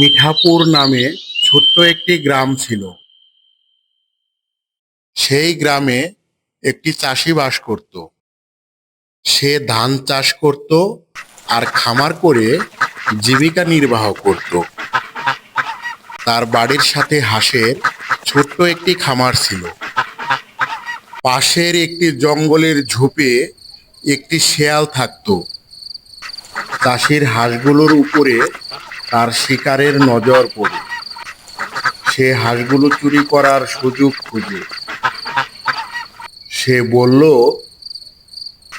মিঠাপুর নামে ছোট্ট একটি গ্রাম ছিল। সেই গ্রামে একটি চাষি বাস করত। সে ধান চাষ করত আর খামার করে জীবিকা নির্বাহ করত। তার বাড়ির সাথে হাঁসের ছোট্ট একটি খামার ছিল। পাশের একটি জঙ্গলের ঝোপে একটি শেয়াল থাকতো। চাষির হাঁসগুলোর উপরে তার শিকারের নজর পড়ে। সে হাঁসগুলো চুরি করার সুযোগ খুঁজে। সে বলল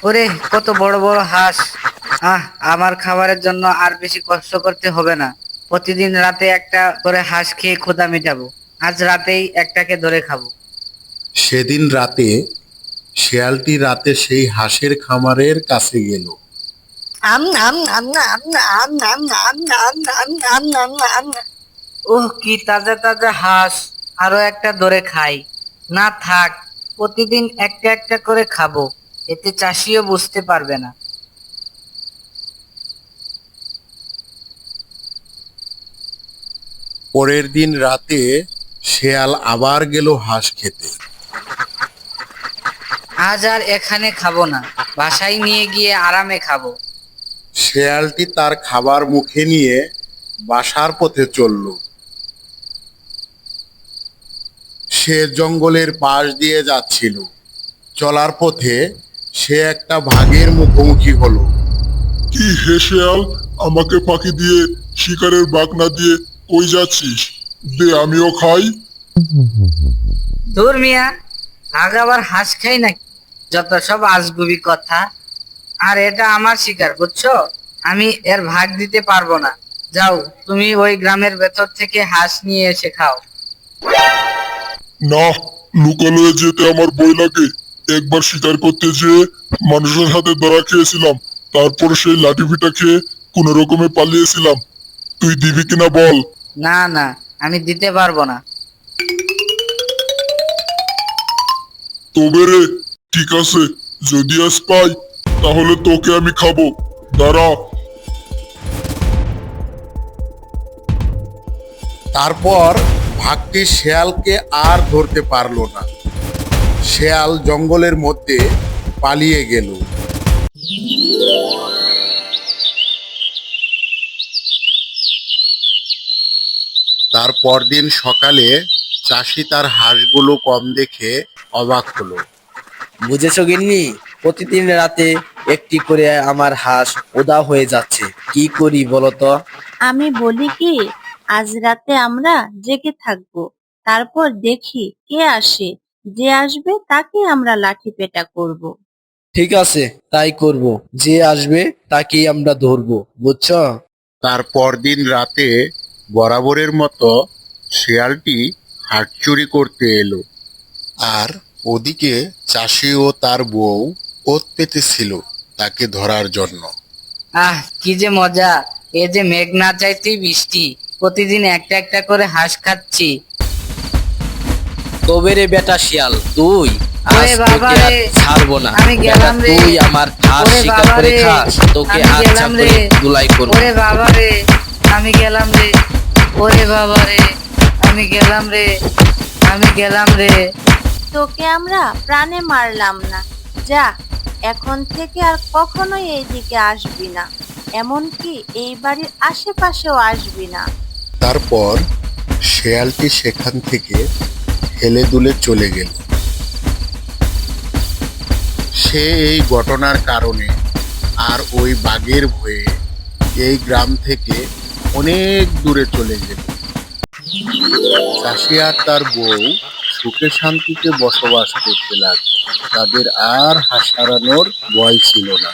ওরে কত বড় বড় হাঁস। আহ আমার খাবারের জন্য আর বেশি কষ্ট করতে হবে না। প্রতিদিন রাতে একটা করে হাঁস খেয়ে ক্ষুধা মেটাবো। আজ রাতেই একটাকে ধরে খাব। সেদিন রাতে শেয়ালটি রাতে সেই হাঁসের খামারের কাছে গেল। ওহ কি তাজা তাজা হাঁস আরও একটা ধরে খাই না থাক প্রতিদিন একটা একটা করে খাব এতে চাষিও বুঝতে পারবে না পরের দিন রাতে শেয়াল আবার গেল হাঁস খেতে আজ আর এখানে খাব না বাসায় নিয়ে গিয়ে আরামে খাব শেয়ালটি তার খাবার মুখে নিয়ে বাসার পথে চলল। সে জঙ্গলের পাশ দিয়ে যাচ্ছিল। চলার পথে সে একটা ভাগের মুখোমুখি হলো। কি হে শেয়াল আমাকে ফাঁকি দিয়ে শিকারের বাঘ না দিয়ে কই যাচ্ছিস? দে আমিও খাই। দূর মিয়া আগ আবার হাঁস খাই নাকি? যত সব আজগুবি কথা আর এটা আমার শিকার বুঝছ? আমি এর ভাগ দিতে পারব না। যাও তুমি ওই গ্রামের ভেতর থেকে হাঁস নিয়ে এসে খাও। না লুকালয়ে যেতে আমার বই লাগে। একবার শিকার করতে যেয়ে মানুষের হাতে ধরা খেয়েছিলাম। তারপর সেই লাঠি পিটা খেয়ে কোন রকমে পালিয়েছিলাম। তুই দিবি কিনা বল? না না আমি দিতে পারব না। তবে রে ঠিক আছে যদি আজ পাই তাহলে তোকে আমি খাব। দাঁড়া। তারপর ভাগটি শেয়ালকে আর ধরতে পারল না। শেয়াল জঙ্গলের মধ্যে পালিয়ে গেল। তার পরদিন সকালে চাষি তার হাঁসগুলো কম দেখে অবাক হলো। বুঝেছ গিন্নি প্রতিদিন রাতে একটি করে আমার হাঁস উদা হয়ে যাচ্ছে। কি করি বলো তো? আমি বলি কি আজ রাতে আমরা জেগে থাকব তারপর দেখি কে আসে যে আসবে তাকে আমরা লাঠি পেটা করব। ঠিক আছে তাই করব যে আসবে তাকেই আমরা ধরবো বুঝছ? তার পরদিন রাতে বরাবরের মতো শেয়ালটি হাট চুরি করতে এলো। আর ওদিকে চাষি ও তার বউ ওত পেতেছিল। তাকে ধরার জন্য। আহ কি যে মজা। এ যে মেঘ না চাইতেই বৃষ্টি। প্রতিদিন একটা একটা করে হাঁস খাচ্ছি। তবে রে বেটা শিয়াল তুই আজ ওরে বাবা তোকে আর রে, ছাড়বো না। আমি বেটা, গেলাম রে। তুই আমার ওরে শিকার বাবা করে রে, খাস তোকে আমি আচ্ছা গেলাম করে রে। দুলাই করব। ওরে বাবা রে। আমি গেলাম রে। ওরে বাবা রে। আমি গেলাম রে। আমি গেলাম রে। তোকে আমরা প্রাণে মারলাম না। যা। এখন থেকে আর কখনোই এইদিকে আসবি না। এমনকি এই বাড়ির আশেপাশেও আসবি না। তারপর শেয়ালটি সেখান থেকে হেলে দুলে চলে গেল। সে এই ঘটনার কারণে আর ওই বাঘের ভয়ে এই গ্রাম থেকে অনেক দূরে চলে গেল। চাষি আর তার বউ সুখে শান্তিতে বসবাস করতে লাগল। তাদের আর হাসারানোর ভয় ছিল না।